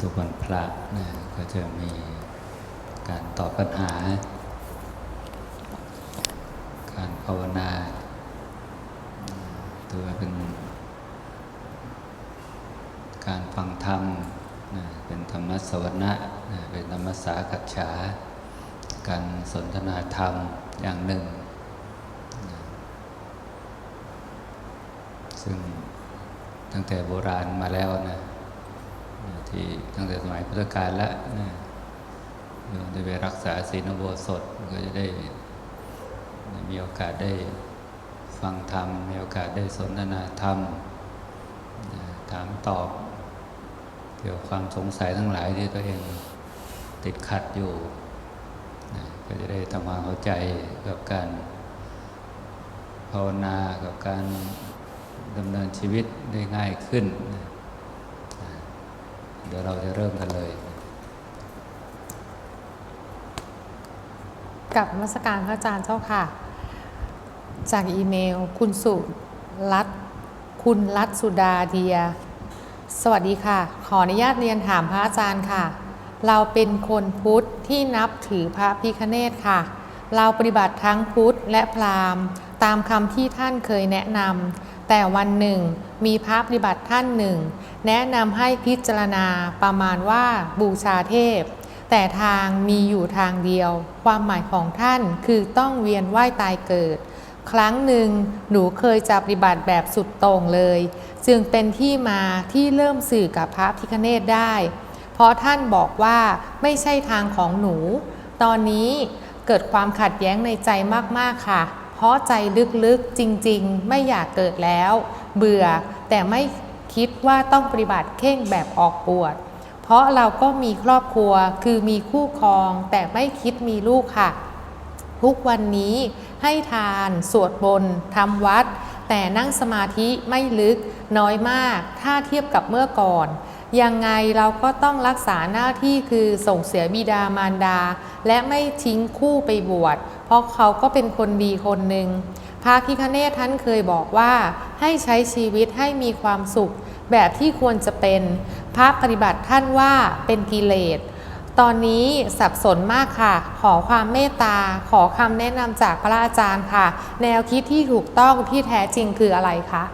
ทุกวันพระนะก็จะมีการตอบปัญหา การภาวนาถือว่าเป็น การฟังธรรมนะเป็นธรรมสวนะนะเป็นธรรมสากัจฉา การสนทนาธรรมอย่างหนึ่งนะซึ่งตั้งแต่โบราณมาแล้วนะ ที่ตั้งแต่สมัยพุทธกาลแล้วนะได้ไปรักษาศีลอุโบสถก็จะได้มีโอกาสได้ฟังธรรม มีโอกาสได้สนทนาธรรม ถามตอบ เกี่ยวกับความสงสัยทั้งหลายที่ตัวเองติดขัดอยู่ ก็จะได้ทำความเข้าใจกับการภาวนา กับการดำเนินชีวิตได้ง่ายขึ้นนะนะ เดี๋ยวเราจะเริ่มกันเลย กับมัสการพระอาจารย์เจ้าค่ะ จากอีเมล คุณสุรัตคุณรัตสุดาเดีย สวัสดีค่ะ ขออนุญาตเรียนถามพระอาจารย์ค่ะ เราเป็นคนพุทธที่นับถือพระพิคเนตค่ะ เราปฏิบัติทั้งพุทธและพราหมณ์ ตามคำที่ท่านเคยแนะนำ แต่วันหนึ่งมีพระปฏิบัติท่านหนึ่ง แนะนำให้พิจารณาประมาณว่าบูชาเทพ แต่ทางมีอยู่ทางเดียว ความหมายของท่านคือต้องเวียนว่ายตายเกิด ครั้งหนึ่งหนูเคยจะปฏิบัติแบบสุดโต่งเลย จึงเป็นที่มาที่เริ่มสื่อกับพระพิคเนตได้ เพราะท่านบอกว่าไม่ใช่ทางของหนู ตอนนี้เกิดความขัดแย้งในใจมากๆค่ะ เพราะใจลึกๆจริงๆ ไม่อยากเกิดแล้ว เบื่อแต่ไม่คิดว่าต้องปฏิบัติเข่งแบบออกปวดเพราะเราก็มีครอบครัวคือมีคู่ครองแต่ไม่คิดมีลูกค่ะ ทุกวันนี้ให้ทาน สวดมนต์ทำวัด แต่นั่งสมาธิไม่ลึกน้อยมาก ถ้าเทียบกับเมื่อก่อน ยังไงเราก็ต้องรักษาหน้าที่คือส่งเสียบิดามารดา และไม่ทิ้งคู่ไปบวช เพราะเขาก็เป็นคนดีคนหนึ่งพระพิคเนศท่านเคยบอกว่าให้ใช้ชีวิตให้มีความสุข แบบที่ควรจะเป็น พระปฏิบัติท่านว่าเป็นกิเลส ตอนนี้สับสนมากค่ะ ขอความเมตตา ขอคำแนะนำจากพระอาจารย์ค่ะ แนวคิดที่ถูกต้องที่แท้จริงคืออะไรคะ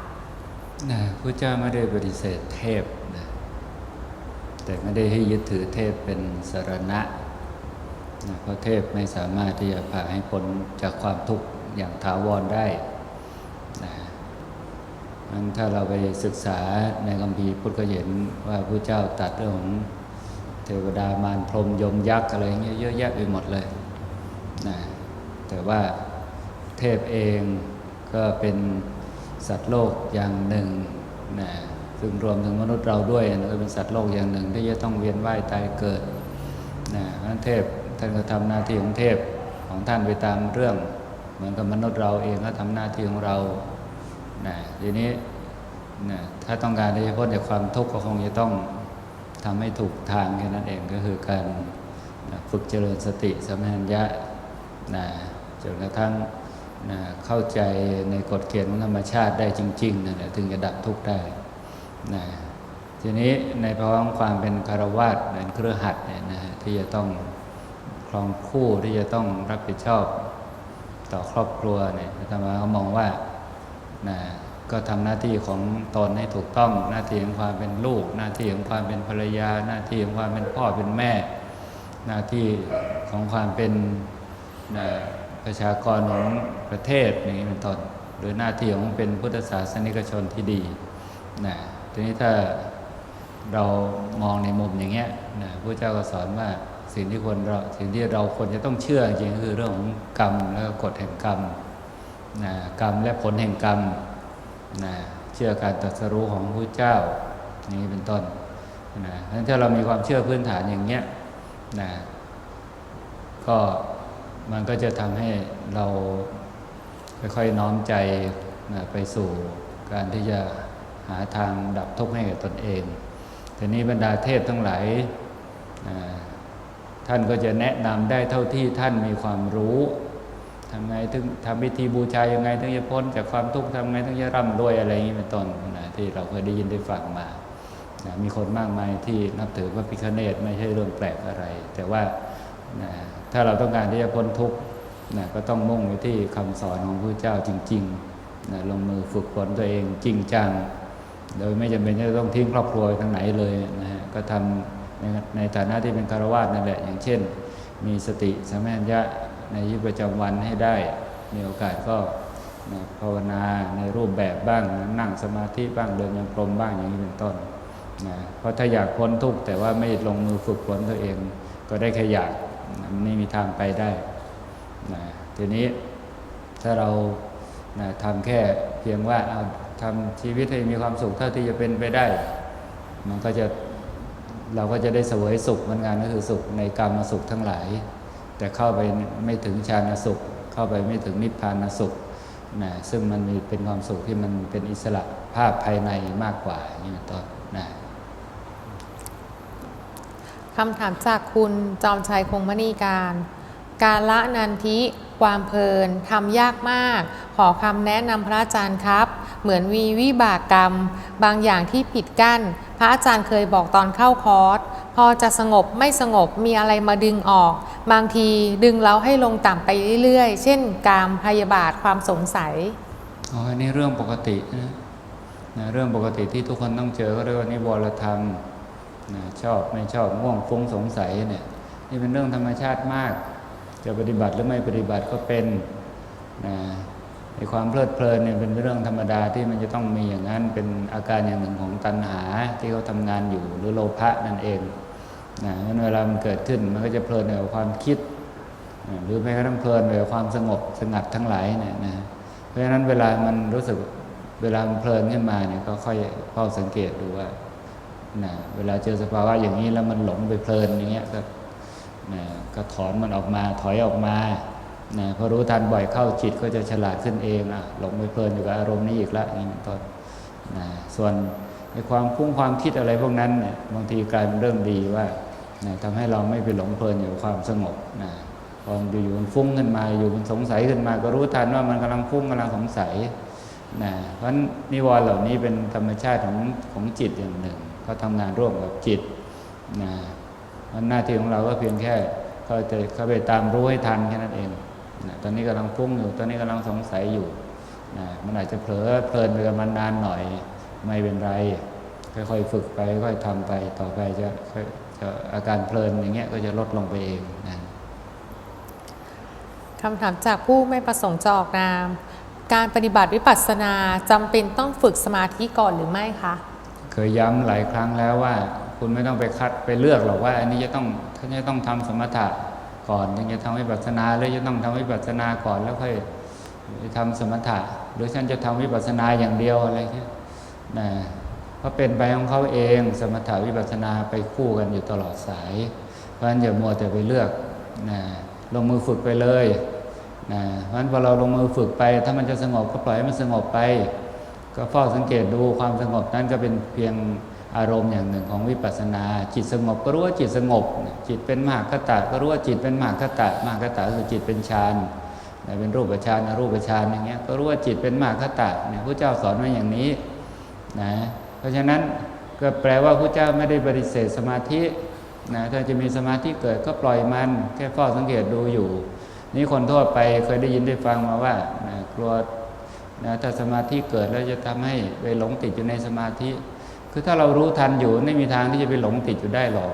พระเจ้าไม่ได้ปฏิเสธเทพ แต่ไม่ได้ให้ยึดถือเทพเป็นสรณะนะเพราะเทพไม่สามารถที่จะพาให้พ้นจากความทุกข์อย่างถาวรได้นะมันถ้าเราไปศึกษาในคัมภีร์พุทธก็เห็นว่าพระเจ้าตัดเรื่องของเทวดามารพรมยมยักษ์อะไรเงี้ยเยอะแยะไปหมดเลยนะแต่ว่าเทพเองก็เป็นสัตว์โลกอย่างหนึ่งนะ ซึ่งรวมถึงมนุษย์เราด้วยนะเป็นสัตว์โลกอย่างหนึ่ง ที่จะต้องเวียนว่ายตายเกิดนะเพรานเทพท่านก็ทำหน้าที่ของเทพของท่านไปตามเรื่อง เหมือนกับมนุษย์เราเองก็ทำหน้าที่ของเรานะทีนี้นะถ้าต้องการที่จะพ้นจากความทุกข์ก็คงจะต้องทำให้ถูกทางแค่นั้นเองก็คือการนะฝึกเจริญสติสัมปชัญญะนะจนกระทั่งนะเข้าใจในกฎเกณฑ์ของธรรมชาติได้จริงๆนั่นแหละถึงจะดับทุกข์ได้ นะทีนี้ในภาวะองความเป็นคารวาสเป็นเครือขัดเนี่ยนะที่จะต้องครองคู่ที่จะต้องรับผิดชอบต่อครอบครัวเนี่ยอาตมาเขามองว่านะก็ทำหน้าที่ของตนให้ถูกต้อง หน้าที่ของความเป็นลูก หน้าที่ของความเป็นภรรยา หน้าที่ของความเป็นพ่อเป็นแม่ หน้าที่ของความเป็นนะประชากรของประเทศอย่างนี้เป็นต้นหรือหน้าที่ของเป็นพุทธศาสนิกชนที่ดีนะ ทีนี้ถ้าเรามองในมุมอย่างเงี้ยนะพระเจ้าก็สอนว่าสิ่งที่ควรเราสิ่งที่เราควรจะต้องเชื่อจริงๆก็คือเรื่องของกรรมแล้วก็กฎแห่งกรรมนะกรรมและผลแห่งกรรมนะเชื่อการตรัสรู้ของพระเจ้าอย่างนี้เป็นต้นนะเพราะฉะนั้นถ้าเรามีความเชื่อพื้นฐานอย่างเงี้ยนะก็มันก็จะทำให้เราค่อยๆน้อมใจนะไปสู่การที่จะ หาทางดับทุกข์ให้กับตนเองทีนี้บรรดาเทพทั้งหลายท่านก็จะแนะนำได้เท่าที่ท่านมีความรู้ทำไงถึงทำพิธีบูชายังไงถึงจะพ้นจากความทุกข์ทำไงถึงจะร่ำรวยอะไรอย่างนี้เป็นต้นนะที่เราเคยได้ยินได้ฟังมานะมีคนมากมายที่นับถือพระพิฆเนศไม่ใช่เรื่องแปลกอะไร แต่ว่านะถ้าเราต้องการที่จะพ้นทุกข์นะก็ต้องมุ่งไปที่คำสอนของพระเจ้าจริงๆนะลงมือฝึกฝนตัวเองจริงจัง โดยไม่จำเป็นจะต้องทิ้งครอบครัวทางไหนเลยนะฮะก็ทำในในฐานะที่เป็นคารวาสนั่นแหละอย่างเช่น มีสติสมัญญะในชีวิตประจำวันให้ได้ มีโอกาสก็ภาวนาในรูปแบบบ้างนั่งสมาธิบ้างเดินยังกรมบ้างอย่างนี้เป็นต้นนะเพราะถ้าอยากพ้นทุกข์แต่ว่าไม่ลงมือฝึกฝนตัวเอง ก็ได้แค่อยากนะมันไม่มีทางไปได้นะทีนี้ถ้าเรานะทำแค่เพียงว่าเอา ทำชีวิตให้มีความสุขเท่าที่จะเป็นไปได้ มันก็จะเราก็จะได้เสวยสุขเหมือนกันก็คือสุขในกรรมสุขทั้งหลาย แต่เข้าไปไม่ถึงฌานสุข เข้าไปไม่ถึงนิพพานสุขนะซึ่งมันมีเป็นความสุขที่มันเป็นอิสระภาพภายในมากกว่าอย่างนี้ต้นนะคำถามจากคุณจอมชัยคงมณีการ การละนันทิความเพลินทำยากมาก ขอคำแนะนำพระอาจารย์ครับ เหมือนวีวิบากกรรม บางอย่างที่ปิดกั้น พระอาจารย์เคยบอกตอนเข้าคอร์สพอจะสงบไม่สงบมีอะไรมาดึงออก บางทีดึงเราให้ลงต่ำไปเรื่อยๆ เช่นกามพยาบาทความสงสัยอ๋ออันนี้เรื่องปกตินะนะเรื่องปกติที่ทุกคนต้องเจอก็เรียกว่านิวรธรรมนะชอบไม่ชอบง่วงฟุ้งสงสัยเนี่ยนี่เป็นเรื่องธรรมชาติมาก จะปฏิบัติหรือไม่ปฏิบัติก็เป็นนะไอความเพลิดเพลินเนี่ยเป็นเรื่องธรรมดาที่มันจะต้องมีอย่างนั้นเป็นอาการอย่างหนึ่งของตัณหาที่เขาทำงานอยู่หรือโลภะนั่นเองนะงั้นเวลามันเกิดขึ้นมันก็จะเพลินกับความคิดนะหรือแม้กระทั่งเพลินกับความสงบสงัดทั้งหลายเนี่ยนะเพราะฉะนั้นเวลามันรู้สึกเวลามันเพลินขึ้นมาเนี่ยก็ค่อยเฝ้าสังเกตดูว่านะเวลาเจอสภาวะอย่างนี้แล้วมันหลงไปเพลินอย่างเงี้ยก็ นะก็ถอนมันออกมาถอยออกมานะพอรู้ทันบ่อยเข้าจิตก็จะฉลาดขึ้นเองอะหลงไปเพลินอยู่กับอารมณ์นี้อีกละอย่างนี้เป็นต้นนะส่วนในความพุ่งความคิดอะไรพวกนั้นเนี่ยบางทีกลายเป็นเรื่องดีว่านะทำให้เราไม่ไปหลงเพลินอยู่กับความสงบนะพออยู่มันฟุ้งขึ้นมาอยู่มันสงสัยขึ้นมา ก็รู้ทันว่ามันกำลังฟุ้งกำลังสงสัยนะเพราะนิวรณ์เหล่านี้เป็นธรรมชาติของของจิตอย่างหนึ่งเขาทำงานร่วมกับจิตนะ หน้าที่ของเราก็เพียงแค่เขาจะเข้าไปตามรู้ให้ทันแค่นั้นเองนะตอนนี้กำลังฟุ้งอยู่ ตอนนี้กำลังสงสัยอยู่นะมันอาจจะเผลอเพลินไปกับมันนานหน่อยไม่เป็นไร ค่อยๆฝึกไปค่อยๆทำไปต่อไปจะค่อยจะอาการเพลินอย่างเงี้ยก็จะลดลงไปเองนะคำถามจากผู้ไม่ประสงค์จะออกนาม การปฏิบัติวิปัสสนาจำเป็นต้องฝึกสมาธิก่อนหรือไม่คะ เคยย้ำหลายครั้งแล้วว่า คุณไม่ต้องไปคัดไปเลือกหรอกว่า อันนี้จะต้องท่านจะต้องทำสมถะก่อนถึงจะทำวิปัสสนาหรือจะต้องทำวิปัสสนาก่อนแล้วค่อยไปทำสมถะหรือฉันจะทำวิปัสสนาอย่างเดียวอะไรเงี้ยนะเพราะเป็นไปของเขาเองสมถะวิปัสสนาไปคู่กันอยู่ตลอดสาย เพราะฉะนั้นอย่ามัวแต่ไปเลือกนะลงมือฝึกไปเลยนะเพราะฉะนั้นพอเราลงมือฝึกไป ถ้ามันจะสงบก็ปล่อยให้มันสงบไป ก็เฝ้าสังเกตดูความสงบนั้นก็เป็นเพียง อารมณ์อย่างหนึ่งของวิปัสสนา จิตสงบก็รู้ว่าจิตสงบ จิตเป็นมหาคตะก็รู้ว่าจิตเป็นมหาคตะมหาคตะคือจิตเป็นฌานเป็นรูปฌานอรูปฌานอย่างเงี้ยก็รู้ว่าจิตเป็นมหาคตะเนี่ยพระเจ้าสอนไว้อย่างนี้นะเพราะฉะนั้นก็แปลว่าพระเจ้าไม่ได้ปฏิเสธสมาธินะถ้าจะมีสมาธิเกิดก็ปล่อยมัน แค่เฝ้าสังเกตดูอยู่ นี่คนทั่วไปเคยได้ยินได้ฟังมาว่านะกลัวนะถ้าสมาธิเกิดแล้วจะทำให้ไปหลงติดอยู่ในสมาธิ คือถ้าเรารู้ทันอยู่ไม่มีทางที่จะไปหลงติดอยู่ได้หรอก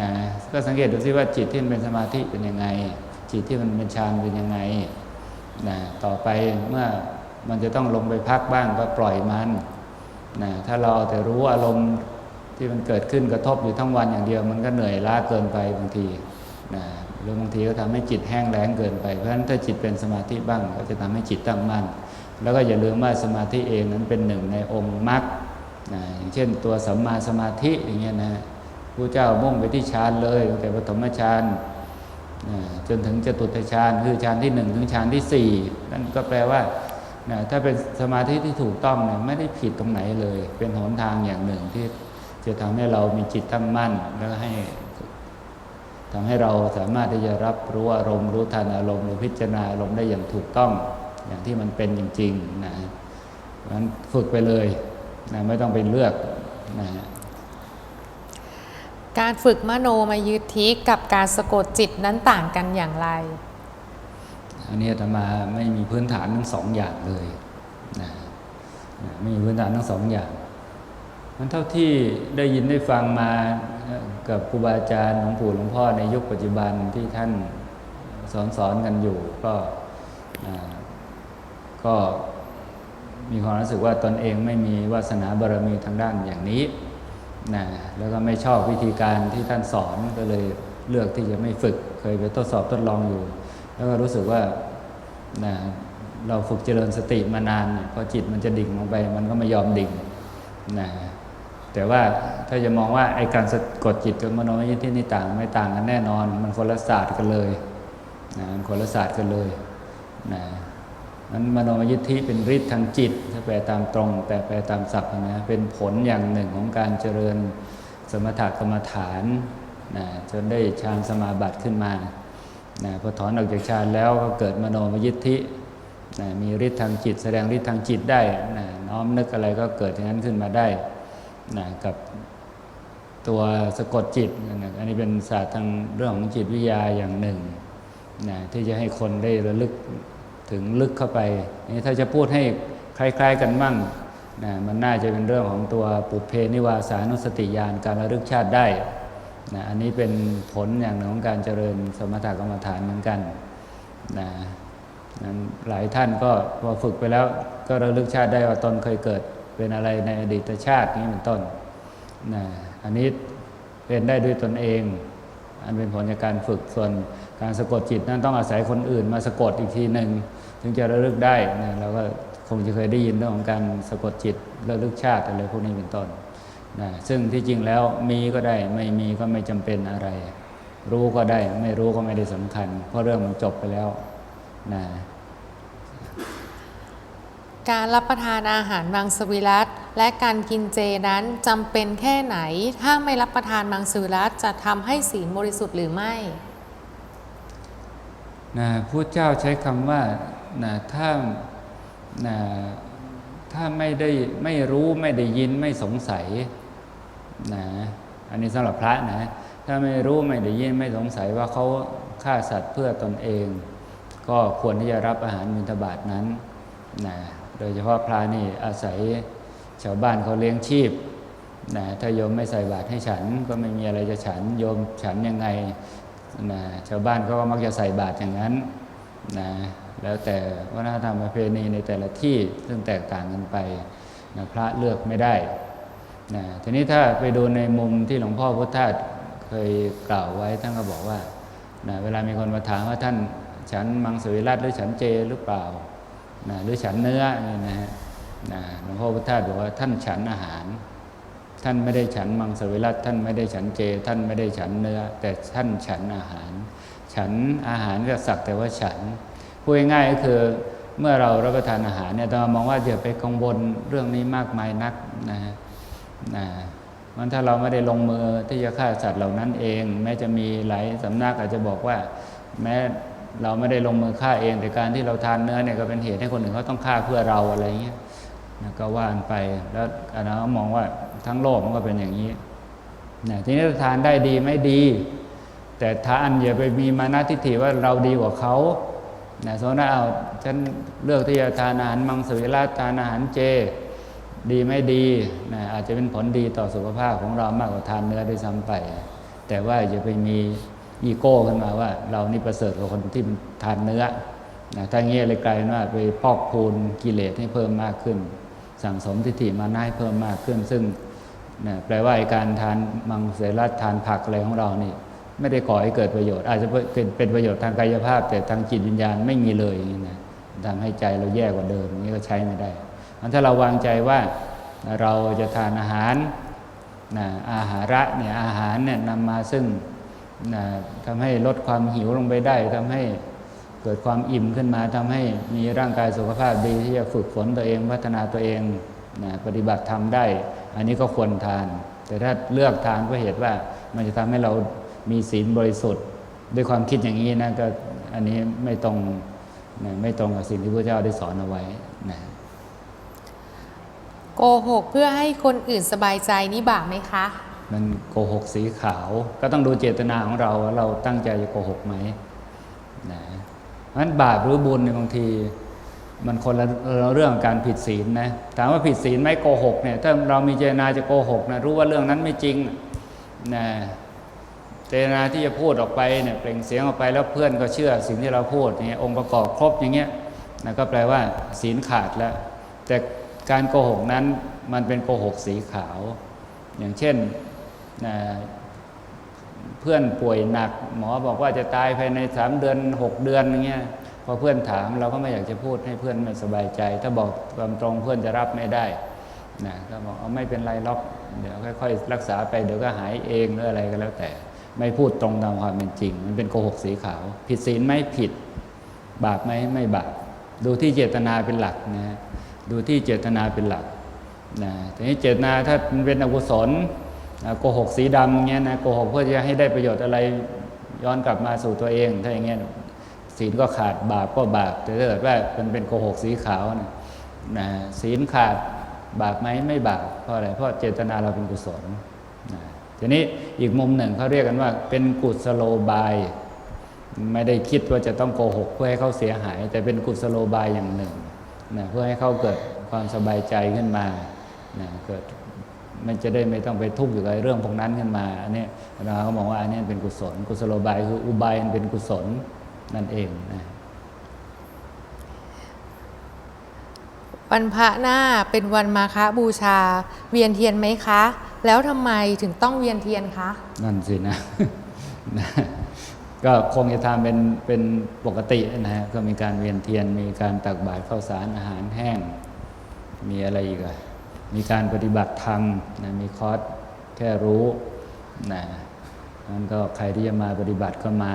นะก็สังเกตดูซิว่าจิตที่มันเป็นสมาธิเป็นยังไง จิตที่มันเป็นฌานเป็นยังไงนะต่อไปเมื่อมันจะต้องลงไปพักบ้างก็ปล่อยมันนะถ้าเราแต่รู้อารมณ์ที่มันเกิดขึ้นกระทบอยู่ทั้งวันอย่างเดียว มันก็เหนื่อยล้าเกินไปบางทีนะหรือบางทีก็ทำให้จิตแห้งแล้งเกินไป เพราะฉะนั้นถ้าจิตเป็นสมาธิบ้าง ก็จะทำให้จิตตั้งมั่น แล้วก็อย่าลืมว่าสมาธิเองนั้นเป็นหนึ่งในองค์มรรค นะอย่างเช่นตัวสัมมาสมาธิอย่างเงี้ยนะพระเจ้ามุ่งไปที่ฌานเลยตั้งแต่ปฐมฌานนะจนถึงจตุตฌานคือฌานที่หนึ่งถึงฌานที่สี่นั่นก็แปลว่านะถ้าเป็นสมาธิที่ถูกต้องเนี่ยไม่ได้ผิดตรงไหนเลย เป็นหนทางอย่างหนึ่งที่จะทำให้เรามีจิตตั้งมั่นแล้วให้ทำให้เราสามารถที่จะรับรู้อารมณ์รู้ทันอารมณ์หรือพิจารณาอารมณ์ได้อย่างถูกต้อง อย่างที่มันเป็นจริงๆนะฮะนั่นฝึกไปเลย นะไม่ต้องไปเลือกนะการฝึกมโนมยิทธิกับการสะกดจิตนั้นต่างกันอย่างไร อันนี้อาตมาไม่มีพื้นฐานทั้งสองอย่างเลยนะนะไม่มีพื้นฐานทั้งสองอย่างมันเท่าที่ได้ยินได้ฟังมาเอ่อกับครูบาอาจารย์หลวงปู่หลวงพ่อในยุคปัจจุบันที่ท่านสอนสอนกันอยู่ก็อ่าก็ มีความรู้สึกว่าตนเองไม่มีวาสนาบารมีทางด้านอย่างนี้นะแล้วก็ไม่ชอบวิธีการที่ท่านสอนก็เลยเลือกที่จะไม่ฝึกเคยไปทดสอบทดลองอยู่ แล้วก็รู้สึกว่านะเราฝึกเจริญสติมานานพอจิตมันจะดิ่งลงไป มันก็ไม่ยอมดิ่งนะแต่ว่าถ้าจะมองว่าไอการสะกดจิตกับมโนมยิทธินี่ต่างไม่ต่างกันแน่นอน มันคนละศาสตร์กันเลยนะมันคนละศาสตร์กันเลยนะ นั้นมโนมยิทธิเป็นฤทธิ์ทางจิตถ้าแปลตามตรง แต่แปลตามศัพท์นะเป็นผลอย่างหนึ่งของการเจริญสมถกรรมฐานนะจนได้ฌานสมาบัติขึ้นมานะพอถอนออกจากฌานแล้วก็เกิดมโนมยิทธินะมีฤทธิ์ทางจิต แสดงฤทธิ์ทางจิตได้นะน้อมนึกอะไรก็เกิดอย่างนั้นขึ้นมาได้นะกับตัวสะกดจิตนะอันนี้เป็นศาสตร์ทางเรื่องของจิตวิทยาอย่างหนึ่งนะที่จะให้คนได้ระลึก ถึงลึกเข้าไปนี่ถ้าจะพูดให้คล้ายๆกันมั่งนะมันน่าจะเป็นเรื่องของตัวปุเพนิวาสานุสติญาณการระลึกชาติได้นะอันนี้เป็นผลอย่างหนึ่งของการเจริญสมถกรรมฐานเหมือนกันนะนั้นหลายท่านก็พอฝึกไปแล้วก็ระลึกชาติได้ว่าตนเคยเกิดเป็นอะไรในอดีตชาตินี้เป็นต้นนะอันนี้เป็นได้ด้วยตนเอง อันเป็นผลจากการฝึกส่วนการสะกดจิตนั้นต้องอาศัยคนอื่นมาสะกดอีกทีหนึ่งถึงจะระลึกได้นะเราก็คงจะเคยได้ยินเรื่องของการสะกดจิตระลึกชาติอะไรพวกนี้เป็นต้นนะซึ่งที่จริงแล้วมีก็ได้ไม่มีก็ไม่จำเป็นอะไร รู้ก็ได้ไม่รู้ก็ไม่ได้สำคัญ เพราะเรื่องมันจบไปแล้วนะ การรับประทานอาหารมังสวิรัตและการกินเจนั้นจำเป็นแค่ไหน ถ้าไม่รับประทานมังสวิรัตจะทำให้ศีลบริสุทธิ์หรือไม่นะพุทธเจ้าใช้คำว่านะถ้านะถ้าไม่ได้ไม่รู้ไม่ได้ยินไม่สงสัยนะอันนี้สำหรับพระนะ ถ้าไม่รู้ไม่ได้ยินไม่สงสัยว่าเขาฆ่าสัตว์เพื่อตนเอง ก็ควรที่จะรับอาหารมินทบาทนั้นนะ ดยเฉพาะพระนี่อาศัยชาวบ้านเขาเลี้ยงชีพนะถ้าโยมไม่ใส่บาตรให้ฉันก็ไม่มีอะไรจะฉันโยมฉันยังไงนะชาวบ้านเขาก็มักจะใส่บาตรอย่างนั้นนะแล้วแต่วัฒนธรรมประเพณีในแต่ละที่ซึ่งแตกต่างกันไปนะพระเลือกไม่ได้นะทีนี้ถ้าไปดูในมุมที่หลวงพ่อพุทธทาเคยกล่าวไว้ท่านก็บอกว่านะเวลามีคนมาถามว่าท่านฉันมังสวิรัตหรือฉันเจหรือเปล่า นะหรือฉันเนื้อนี่นะฮะหลวงพ่อพุทธาบอกว่าท่านฉันอาหาร ท่านไม่ได้ฉันมังสวิรัตท่านไม่ได้ฉันเจ ท่านไม่ได้ฉันเนื้อ แต่ท่านฉันอาหาร ฉันอาหารก็สักแต่ว่าฉันพูดง่ายก็คือเมื่อเรารับประทานอาหารเนี่ยต้องมองว่าอย่าไปกังวลเรื่องนี้มากมายนักนะฮะนะมันถ้าเราไม่ได้ลงมือที่จะฆ่าสัตว์เหล่านั้นเอง แม้จะมีหลายสำนักอาจจะบอกว่า แม้ เราไม่ได้ลงมือฆ่าเอง แต่การที่เราทานเนื้อเนี่ยก็เป็นเหตุให้คนอื่นเขาต้องฆ่าเพื่อเราอะไรเงี้ยก็ว่านไปแล้วอาจารย์มองว่าทั้งโลกมันก็เป็นอย่างนี้นะทีนี้ทานได้ดีไม่ดี แต่ทานอย่าไปมีมานะทิฏฐิว่าเราดีกว่าเขานะสมมติว่าเอาฉันเลือกที่จะทานอาหารมังสวิรัตทานอาหารเจ ดีไม่ดีนะอาจจะเป็นผลดีต่อสุขภาพของเรามากกว่าทานเนื้อด้วยซ้ำไป แต่ว่าอย่าไปมี อีโก้ขึ้นมาว่า เรานี่ประเสริฐกว่าคนที่ทานเนื้อนะถ้าเงี้ยเลยกลายเป็นว่าไปพอกพูนกิเลสให้เพิ่มมากขึ้น สั่งสมทิฏฐิมานะให้เพิ่มมากขึ้น ซึ่งนะแปลว่าการทานมังสวิรัตทานผักอะไรของเรานี่ไม่ได้ก่อให้เกิดประโยชน์ อาจจะเป็นเป็นประโยชน์ทางกายภาพ แต่ทางจิตวิญญาณไม่มีเลยอย่างนี้นะทำให้ใจเราแย่กว่าเดิมอย่างนี้ก็ใช้ไม่ได้งั้นถ้าเราวางใจว่าเราจะทานอาหารนะอาหาระเนี่ยอาหารเนี่ยนำมาซึ่ง นะทำให้ลดความหิวลงไปได้ทำให้เกิดความอิ่มขึ้นมาทำให้มีร่างกายสุขภาพดีที่จะฝึกฝนตัวเองพัฒนาตัวเองนะปฏิบัติทำได้ อันนี้ก็ควรทาน แต่ถ้าเลือกทานเพราะเหตุว่ามันจะทำให้เรามีศีลบริสุทธิ์ ด้วยความคิดอย่างนี้นะก็อันนี้ไม่ตรงนะไม่ตรงกับสิ่งที่พระเจ้าได้สอนเอาไว้นะโกหกเพื่อให้คนอื่นสบายใจนี่บาปไหมคะ มันโกหกสีขาว ก็ต้องดูเจตนาของเราว่าเราตั้งใจจะโกหกไหมนะเพราะฉะนั้นบาปหรือบุญในบางทีมันคนละเรื่องการผิดศีลนะถามว่าผิดศีลไหมโกหกเนี่ยถ้าเรามีเจตนาจะโกหกนะรู้ว่าเรื่องนั้นไม่จริงนะเจตนาที่จะพูดออกไปเนี่ยเปล่งเสียงออกไปแล้วเพื่อนก็เชื่อสิ่งที่เราพูดอย่างเงี้ยองค์ประกอบครบอย่างเงี้ยนะก็แปลว่า ศีลขาดแล้ว แต่การโกหกนั้นมันเป็นโกหกสีขาว อย่างเช่น เพื่อนป่วยหนัก หมอบอกว่าจะตายภายในสามเดือนหกเดือนอย่างเงี้ยพอเพื่อนถามเราก็ไม่อยากจะพูดให้เพื่อนไม่สบายใจ ถ้าบอกความตรงเพื่อนจะรับไม่ได้นะก็บอกเอาไม่เป็นไรล็อกเดี๋ยวค่อยๆรักษาไปเดี๋ยวก็หายเองหรืออะไรก็แล้วแต่ ไม่พูดตรงตามความเป็นจริง มันเป็นโกหกสีขาว ผิดศีลไหมผิด บาปไหมไม่บาปดูที่เจตนาเป็นหลักนะฮะดูที่เจตนาเป็นหลักนะทีนี้เจตนาถ้ามันเป็นอกุศล นะโกหกสีดำเงี้ยนะโกหกเพื่อจะให้ได้ประโยชน์อะไรย้อนกลับมาสู่ตัวเองถ้าอย่างเงี้ยศีลก็ขาดบาปก็บาปแต่ถ้าเกิดว่ามันเป็นโกหกสีขาวนะนะศีลขาดบาปไหมไม่บาปเพราะอะไรเพราะเจตนาเราเป็นกุศลนะทีนี้อีกมุมหนึ่งเขาเรียกกันว่าเป็นกุศโลบาย ไม่ได้คิดว่าจะต้องโกหกเพื่อให้เขาเสียหาย แต่เป็นกุศโลบายอย่างหนึ่งนะเพื่อให้เขาเกิดความสบายใจขึ้นมานะเกิด มันจะได้ไม่ต้องไปทุกข์อยู่กับเรื่องพวกนั้นขึ้นมาอันนี้เราก็มองว่าอันนี้เป็นกุศล กุศโลบายคืออุบายอันเป็นกุศลนั่นเองนะวันพระหน้าเป็นวันมาฆบูชา เวียนเทียนไหมคะ แล้วทำไมถึงต้องเวียนเทียนคะ นั่นสินะนะก็คงจะทำเป็นเป็นปกตินะฮะก็มีการเวียนเทียนมีการตักบาตรข้าวสารอาหารแห้ง มีอะไรอีกอะ มีการปฏิบัติธรรมนะมีคอร์สแค่รู้นะนั้นก็ใครที่จะมาปฏิบัติก็มา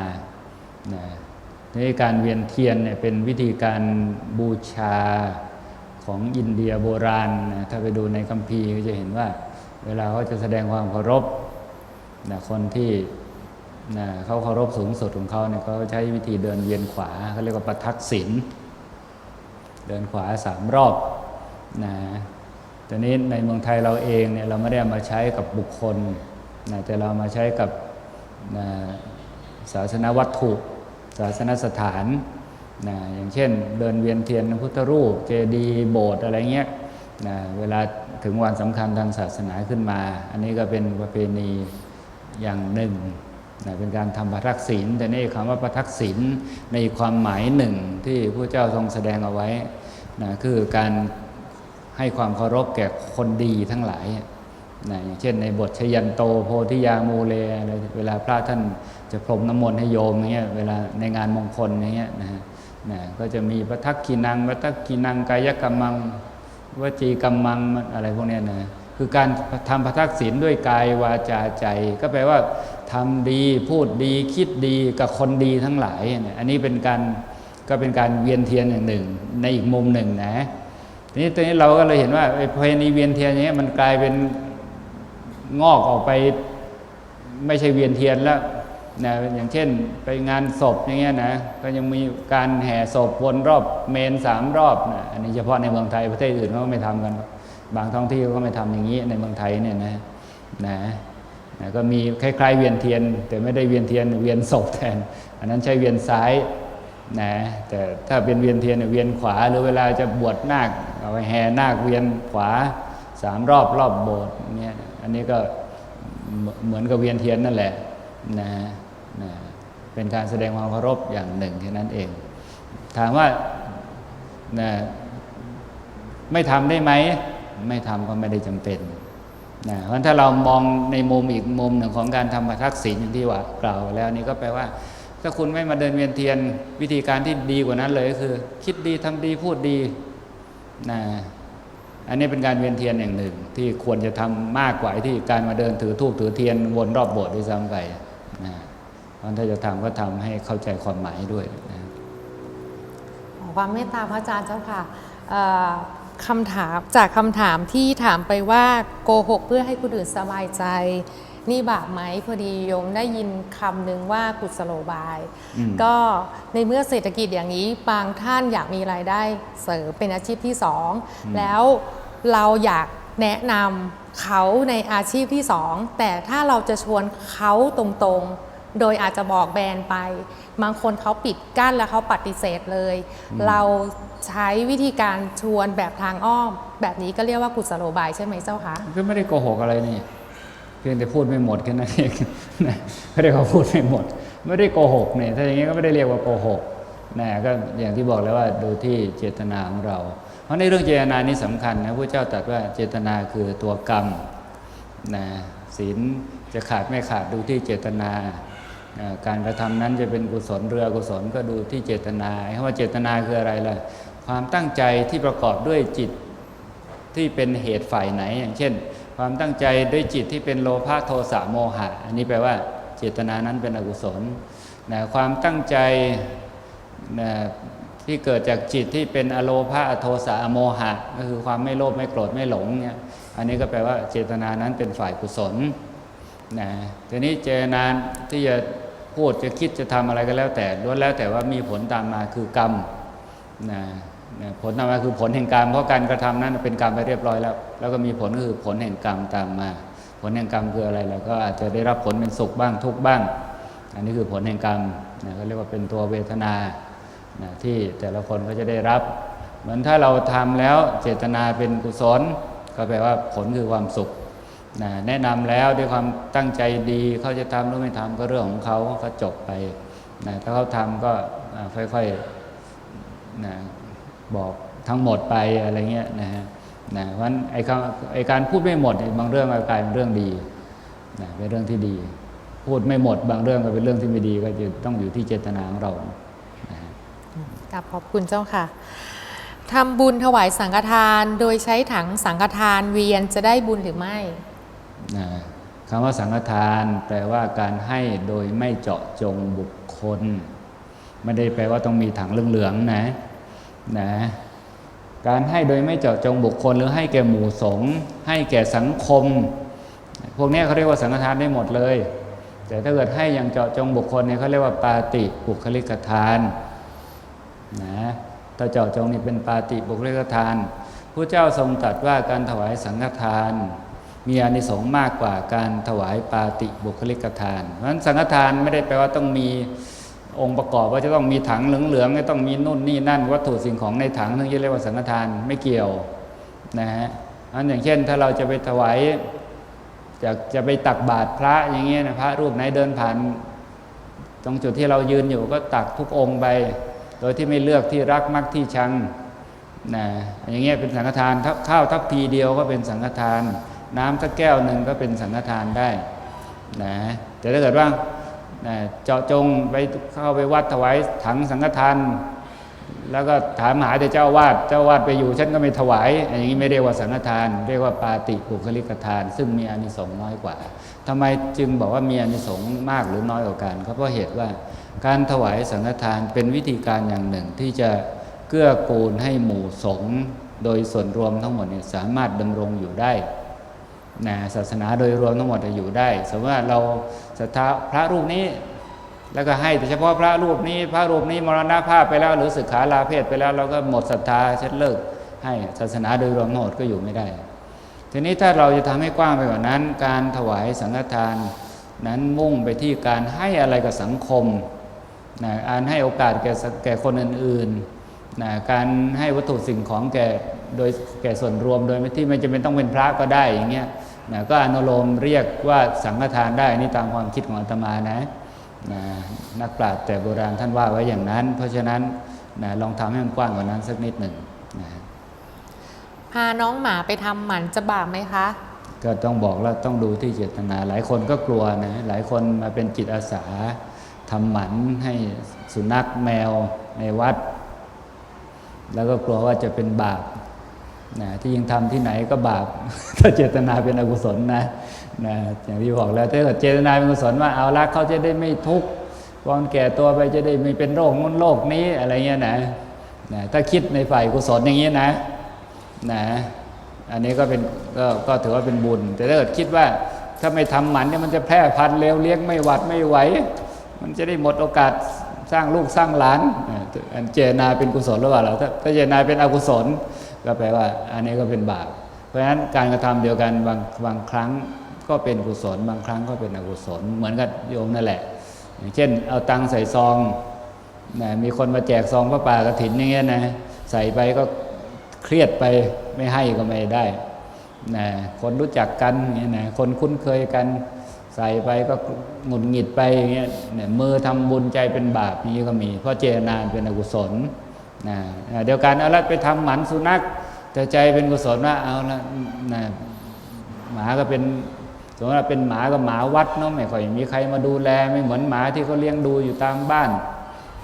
นะนี้การเวียนเทียนเนี่ยเป็นวิธีการบูชาของอินเดียโบราณนะถ้าไปดูในคัมภีร์ก็จะเห็นว่า เวลาเขาจะแสดงความเคารพนะคนที่นะเขาเคารพสูงสุดของเขาเนี่ยเขาใช้วิธีเดินเวียนขวาเขาเรียกว่าประทักษิณเดินขวาสามรอบนะ แต่นี้ในเมืองไทยเราเองเนี่ยเราไม่ได้มาใช้กับบุคคลนะแต่เรามาใช้กับนะศาสนวัตถุ ศาสนสถานนะอย่างเช่น เดินเวียนเทียนพุทธรูป เจดีย์โบสถ์อะไรเงี้ยนะเวลาถึงวันสำคัญทางศาสนาขึ้นมา อันนี้ก็เป็นประเพณีอย่างหนึ่งนะเป็นการทำประทักษิณแต่นี่คำว่าประทักษิณในความหมายหนึ่งที่พระเจ้าทรงแสดงเอาไว้นะคือการ ให้ความเคารพแก่คนดีทั้งหลายนะอย่างเช่นในบทชยันโตโพธิยามูเลอะไรเวลาพระท่านจะพรมน้ำมนต์ให้โยมอย่างเงี้ยเวลาในงานมงคลอย่างเงี้ยนะฮะนะก็จะมีประทักขีนังประทักขีนังกายกรรมังวจีกรรมังอะไรพวกเนี้ยนะคือการทำประทักษิณด้วยกายวาจาใจ ก็แปลว่าทำดีพูดดีคิดดีกับคนดีทั้งหลาย อันนี้เป็นการก็เป็นการเวียนเทียนอย่างหนึ่ง ในอีกมุมหนึ่งนะ ทีนี้ตอนนี้เราก็เลยเห็นว่าไอ้เพลณีเวียนเทียนอย่างเงี้ยมันกลายเป็นงอกออกไป ไม่ใช่เวียนเทียนแล้วนะอย่างเช่นไปงานศพอย่างเงี้ยนะก็ยังมีการแห่ศพวนรอบเมนสามรอบนะอันนี้เฉพาะในเมืองไทยประเทศอื่นเขาไม่ทำกัน บางท้องที่เขาก็ไม่ทำอย่างนี้ในเมืองไทยเนี่ยนะนะนะก็มีคล้ายๆเวียนเทียน แต่ไม่ได้เวียนเทียนเวียนศพแทน อันนั้นใช้เวียนซ้าย นะแต่ถ้าเป็นเวียนเทียนเวียนขวาหรือเวลาจะบวชนาคเอาไปแห่นาคเวียนขวาสามรอบรอบโบสถ์เนี่ยอันนี้ก็เหมือนกับเวียนเทียนนั่นแหละนะนะเป็นการแสดงความเคารพอย่างหนึ่งแค่นั้นเอง ถามว่านะไม่ทำได้ไหม ไม่ทำก็ไม่ได้จำเป็นนะเพราะถ้าเรามองในมุมอีกมุมหนึ่งของการทำประทักษิณอย่างที่ว่ากล่าวแล้วนี่ก็แปลว่า ถ้าคุณไม่มาเดินเวียนเทียนวิธีการที่ดีกว่านั้นเลยก็คือ คิดดีทำดีพูดดีนะอันนี้เป็นการเวียนเทียนอย่างหนึ่ง ที่ควรจะทำมากกว่าที่การมาเดินถือทูบถือเทียนวนรอบโบสถ์ด้วยซ้ำไปนะเพราะถ้าจะทำก็ทำให้เข้าใจความหมายด้วยนะความเมตตาพระอาจารย์เจ้าค่ะคำถามจากคำถามที่ถามไปว่าโกหกเพื่อให้คนอื่นสบายใจ นี่บาปไหมพอดีโยมได้ยินคำหนึ่งว่ากุศโลบาย อืม ก็ในเมื่อเศรษฐกิจอย่างนี้บางท่านอยากมีรายได้เสริมเป็นอาชีพที่สองแล้วเราอยากแนะนำเขาในอาชีพที่สองแต่ถ้าเราจะชวนเขาตรงๆ โดยอาจจะบอกแบรนด์ไป บางคนเขาปิดกั้นแล้วเขาปฏิเสธเลย เราใช้วิธีการชวนแบบทางอ้อม แบบนี้ก็เรียกว่ากุศโลบายใช่ไหมเจ้าคะ ก็ไม่ได้โกหกอะไรนี่เพียงแต่พูดไม่หมดแค่นั้นเองนะไม่ได้เขาพูดไม่หมด ไม่ได้โกหกเนี่ยถ้าอย่างนี้ก็ไม่ได้เรียกว่าโกหกนะก็อย่างที่บอกแล้วว่าดูที่เจตนาของเรา เพราะในเรื่องเจตนานี่สำคัญนะพระเจ้าตรัสว่าเจตนาคือตัวกรรมนะศีลจะขาดไม่ขาดดูที่เจตนาการกระทำนั้นจะเป็นกุศลเรือกุศลก็ดูที่เจตนาคำว่าเจตนาคืออะไรล่ะความตั้งใจที่ประกอบด้วยจิตที่เป็นเหตุฝ่ายไหน อย่างเช่น ความตั้งใจด้วยจิตที่เป็นโลภะโทสะโมหะ อันนี้แปลว่าเจตนานั้นเป็นอกุศลนะความตั้งใจนะที่เกิดจากจิตที่เป็นอโลภะอโทสะอโมหะ ก็คือความไม่โลภไม่โกรธไม่หลงเนี่ยอันนี้ก็แปลว่าเจตนานั้นเป็นฝ่ายกุศลนะทีนี้เจตนาที่จะพูดจะคิดจะทำอะไรก็แล้วแต่ล้วนแล้วแต่ว่ามีผลตามมาคือกรรมนะ ผลตามมาคือผลแห่งกรรมเพราะการกระทำนั้นเป็นกรรมไปเรียบร้อยแล้ว แล้วก็มีผลก็คือผลแห่งกรรมตามมา ผลแห่งกรรมคืออะไรเราก็อาจจะได้รับผลเป็นสุขบ้างทุกบ้าง อันนี้คือผลแห่งกรรมนะก็เรียกว่าเป็นตัวเวทนานะที่แต่ละคนก็จะได้รับ เหมือนถ้าเราทำแล้วเจตนาเป็นกุศล ก็แปลว่าผลคือความสุขนะแนะนำแล้วด้วยความตั้งใจดีเขาจะทำหรือไม่ทำก็เรื่องของเขาก็จบไปนะถ้าเขาทำก็ค่อยๆนะ บอกทั้งหมดไปอะไรเงี้ยนะฮะนะเพราะฉะนั้นไอ้คำไอ้การพูดไม่หมดเนี่ยบางเรื่องก็กลายเป็นเรื่องดีนะเป็นเรื่องที่ดี พูดไม่หมดบางเรื่องก็เป็นเรื่องที่ไม่ดีก็จะต้องอยู่ที่เจตนาของเรานะฮะกับขอบคุณเจ้าค่ะทำบุญถวายสังฆทานโดยใช้ถังสังฆทานเวียนจะได้บุญหรือไม่นะคำว่าสังฆทานแปลว่าการให้โดยไม่เจาะจงบุคคล ไม่ได้แปลว่าต้องมีถังเหลืองๆนะ นะการให้โดยไม่เจาะจงบุคคลหรือให้แก่หมู่สงฆ์ให้แก่สังคม พวกนี้เขาเรียกว่าสังฆทานได้หมดเลย แต่ถ้าเกิดให้อย่างเจาะจงบุคคลเนี่ยเขาเรียกว่าปาติบุคลิกทานนะถ้าเจาะจงนี่เป็นปาติบุคลิกทานพระเจ้าทรงตรัสว่าการถวายสังฆทาน มีอานิสงส์มากกว่าการถวายปาติบุคลิกทานเพราะฉะนั้นสังฆทานไม่ได้แปลว่าต้องมี องค์ประกอบว่าจะต้องมีถังเหลืองๆต้องมีนู่นนี่นั่นวัตถุสิ่งของในถังถึงจะเรียกว่าสังฆทานไม่เกี่ยวนะฮะอันอย่างเช่นถ้าเราจะไปถวายจะจะไปตักบาตรพระอย่างเงี้ยนะพระรูปไหนเดินผ่าน ตรงจุดที่เรายืนอยู่ก็ตักทุกองค์ไป โดยที่ไม่เลือกที่รักมักที่ชังนะอย่างเงี้ยเป็นสังฆทานข้าวทัพพีเดียวก็เป็นสังฆทาน น้ำสักแก้วหนึ่งก็เป็นสังฆทานได้นะแต่ถ้าเกิดว่า เจาะจงไปเข้าไปวัดถวายถังสังฆทานแล้วก็ถามหาแต่เจ้าวาดเจ้าวาดไปอยู่ฉันก็ไม่ถวายอย่างนี้ไม่เรียกว่าสังฆทาน เรียกว่าปาติปุคลิกทาน ซึ่งมีอานิสงส์น้อยกว่าทำไมจึงบอกว่ามีอานิสงส์มากหรือน้อยกว่ากันก็เพราะเหตุว่าการถวายสังฆทานเป็นวิธีการอย่างหนึ่งที่จะเกื้อกูลให้หมู่สงฆ์โดยส่วนรวมทั้งหมดเนี่ยสามารถดำรงอยู่ได้ นะศาสนาโดยรวมทั้งหมดจะอยู่ได้ สมมติว่าเราศรัทธาพระรูปนี้ แล้วก็ให้แต่เฉพาะพระรูปนี้ พระรูปนี้มรณภาพไปแล้วหรือสึกขาลาเพศไปแล้วเราก็หมดศรัทธาเช็ดเลิก ให้ศาสนาโดยรวมทั้งหมดก็อยู่ไม่ได้ ทีนี้ถ้าเราจะทำให้กว้างไปกว่านั้น การถวายสังฆทานนั้นมุ่งไปที่การให้อะไรกับสังคมนะการให้โอกาสแก่แก่คนอื่นๆนะการให้วัตถุสิ่งของแก่โดยแก่ส่วนรวมโดยไม่ที่ไม่จำเป็นต้องเป็นพระก็ได้อย่างเงี้ย นะก็อนุโลมเรียกว่าสังฆทานได้นี่ตามความคิดของอาตมานะนะนักปราชญ์แต่โบราณท่านว่าไว้อย่างนั้น เพราะฉะนั้นนะลองทำให้มันกว้างกว่านั้นสักนิดหนึ่งนะพาน้องหมาไปทำหมันจะบาปไหมคะ ก็ต้องบอกแล้วต้องดูที่เจตนา หลายคนก็กลัวนะหลายคนมาเป็นจิตอาสาทำหมันให้สุนัขแมวในวัด แล้วก็กลัวว่าจะเป็นบาป นะที่ยิงทำที่ไหนก็บาป ถ้าเจตนาเป็นอกุศลนะนะอย่างที่บอกแล้วถ้าเกิดเจตนาเป็นกุศลว่าเอาละเขาจะได้ไม่ทุกข์วันแก่ตัวไปจะได้ไม่เป็นโรคนู้นโรคนี้อะไรเงี้ยนะนะถ้าคิดในฝ่ายกุศลอย่างนี้นะนะอันนี้ก็เป็นก็ก็ถือว่าเป็นบุญ แต่ถ้าเกิดคิดว่าถ้าไม่ทำหมันเนี่ยมันจะแพร่พันธุ์เร็วเลี้ยงไม่หวัดไม่ไหวมันจะได้หมดโอกาสสร้างลูกสร้างหลานอันเจนาเป็นกุศลหรือเปล่าถ้าถ้าเจนาเป็นอกุศล ก็แปลว่าอันนี้ก็เป็นบาป เพราะฉะนั้นการกระทำเดียวกันบางบางครั้งก็เป็นกุศล บางครั้งก็เป็นอกุศล เหมือนกับโยมนั่นแหละ อย่างเช่น เอาตังใส่ซองนะมีคนมาแจกซองพระป่ากฐินอย่างเงี้ยนะใส่ไปก็เครียดไปไม่ให้ก็ไม่ได้นะคนรู้จักกันอย่างเงี้ยนะคนคุ้นเคยกันใส่ไปก็หงุดหงิดไปอย่างเงี้ยเนี่ยมือทำบุญใจเป็นบาปนี้ก็มี เพราะเจตนาเป็นอกุศล นะเดียวกันเอาละไปทำหมันสุนัขแต่ใจเป็นกุศลว่าเอาละนะหมาก็เป็นสมมติว่าเป็นหมาก็หมาวัดเนาะไม่ค่อยมีใครมาดูแลไม่เหมือนหมาที่เขาเลี้ยงดูอยู่ตามบ้าน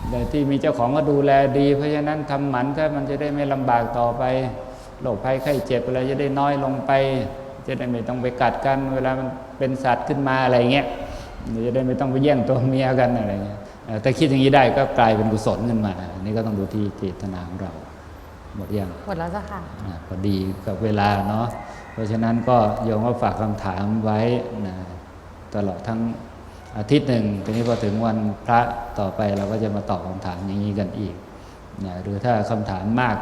แต่ที่มีเจ้าของก็ดูแลดี เพราะฉะนั้นทำหมันถ้ามันจะได้ไม่ลำบากต่อไปโรคภัยไข้เจ็บอะไรจะได้น้อยลงไป จะได้ไม่ต้องไปกัดกัน เวลามันเป็นสัตว์ขึ้นมาอะไรเงี้ยจะได้ไม่ต้องไปแย่งตัวเมียกันอะไรเงี้ย เอ่อแต่คิดอย่างนี้ได้ก็กลายเป็นกุศลขึ้นมาอันนี้ก็ต้องดูที่เจตนาของเรา หมดยังหมดแล้วเจ้าค่ะอ่าพอดีกับเวลาเนาะเพราะฉะนั้นก็โยมก็ฝากคำถามไว้นะตลอดทั้งอาทิตย์หนึ่งทีนี้พอถึงวันพระต่อไปเราก็จะมาตอบคำถามอย่างนี้กันอีกนะหรือถ้าคำถามมาก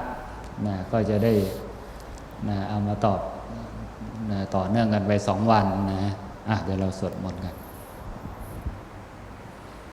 นะก็จะได้นะเอามาตอบนะต่อเนื่องกันไปสองวันนะอะเดี๋ยวเราสวดมนต์กัน